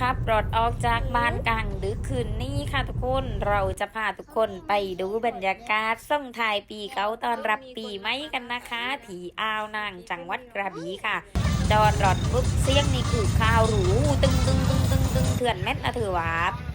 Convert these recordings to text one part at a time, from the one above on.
ขับรถออกจากบ้านกลางดึกคืนนี้ค่ะทุกคนเราจะพาทุกคนไปดูบรรยากาศส่งท้ายปีเก่าตอนรับปีใหม่กันนะคะที่อ่าวนางจังหวัดกระบี่ค่ะ จอดรถปุ๊บเสียงนี่คือข่าวหรูตึงตึงตึงตึงตึงเถื่อนแม็ดนะเถือว่า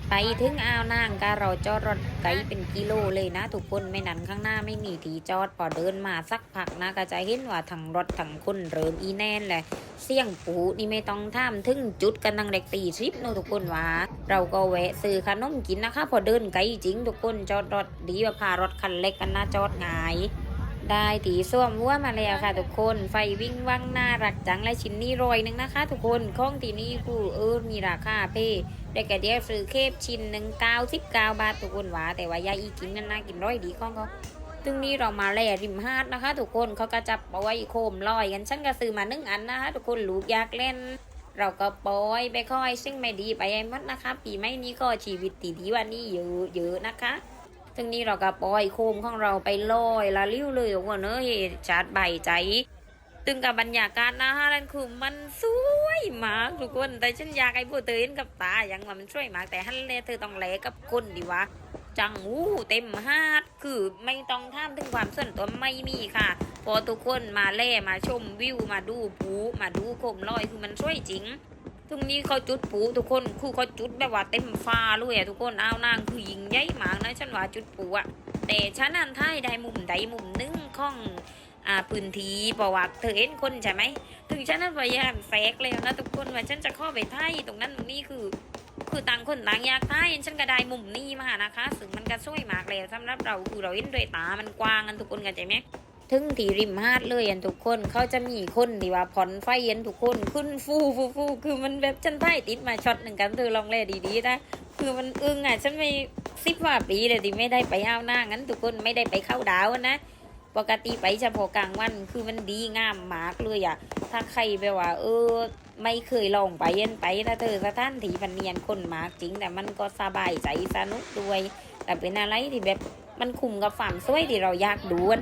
ไปถึงอ่าวนางก็เราจอดรถไกลเป็นกิโลเลยนะทุกคนไม่นั้นข้างหน้าไม่มีที่จอดพอเดินมาสักพักนะก็จะเห็นว่าทั้งรถทั้งคนเริ่มอีแน่นเลยเสี่ยงปูนี่ไม่ต้องท่ามถึงจุดกันนังเด็กตีทริปนอะทุกคนว่าเราก็แวะซื้อขนมกินนะคะ พอเดินไกลจริงทุกคนจอดรถดีว่าพารถคันเล็กกันนะจอดงาย ได้ตีส้วมวัวมาแล้วค่ะ ทุกคนไฟวิ่งว่างน่ารักจังและชิ้นนี้รอยหนึงนะคะ ทุกคนข้องตีนี่กูเออมีราคาเพ่ได้แก่เดียวซื้อเคปชิ้นหนึ่งเก้าสิบเก้าบาททุกคนหวาแต่ว่ายาอีกินนั่นน่ากินร้อยดีข้องเขาตรงนี้เรามาแล่ริมหาดนะคะ ทุกคนเขาก็จะเอาไว้โคมลอยกันฉันก็ซื้อมาหนึ่งอันนะคะ ทุกคนลูกอยากเล่น เราก็ปล่อยไปค่อย ซึ่งไม่ดีไปไอ้มัดนะคะ ปีไม่นี้ก็ชีวิตตีดีวันนี้เยอะเยอะนะคะ ซึ่งนี่เราก็ปล่อยโคมของเราไปลอยละลิ้วเลยทุกคนเนอะเฮชาร์จใบใจตึงกับบรรยากาศนะฮะนั่นคือมันสวยมากทุกคน แต่ฉันอยากให้พวกเธอนกับตาอย่างว่ามันสวยมากแต่ฮันเลยเธอต้องแลกับคนดีวะจังหูเต็มฮาดคือไม่ต้องท่ามถึงความส่วนตัวไม่มีค่ะ พอทุกคนมาแล่มาชมวิวมาดูผูมาดูโคมลอยคือมันสวยจริง ตรงนี้เขาจุดผูทุกคนคือเขาจุดแบบว่าเต็มฟ้าเลยอะทุกคนเอาวนางคือยิงใหญ่มากนะฉันว่าจุดผูอะแต่ฉันนันท้ายได้มุมใดมุมนึงของอ่าพื้นที่บอกว่าเธอเห็นคนใช่ไหมถึงฉันนั้นพยายามแฟกเลยนะทุกคนว่าฉันจะเข้าไปท้ายตรงนั้นตรงนี้คือ คือต่างคนต่างอยากท้ายฉันก็ได้มุมนี้มานะคะซึ่งมันก็สวยมากเลยสำหรับเราคือเราเห็นด้วยตามันกว้างกันทุกคนกันใจไหม ถึงที่ริมหาดเลยอันทุกคนเขาจะมีคนที่ว่าผ่อนไฟเย็นทุกคนขึ้นฟูฟูฟูคือมันแบบฉันไพ่ติดมาช็อตหนึ่งกันเธอลองเล่ดีๆนะคือมันอึ้งอะฉันไม่สิบว่าปีเลยที่ไม่ได้ไปเอาหน้างั้นทุกคนไม่ได้ไปเข้าดาวนะปกติไปเฉพาะกลางวันคือมันดีงามมากเลยอะ ถ้าใครแบบว่า เออ ไม่เคยลองไปเย็นไปนะเธอสถานที่พันเนียนคนมากจริง แต่มันก็สบายใจสนุกด้วย แต่เป็นอะไรที่แบบมันคุ้มกับความสวยที่เราอยากดูอะ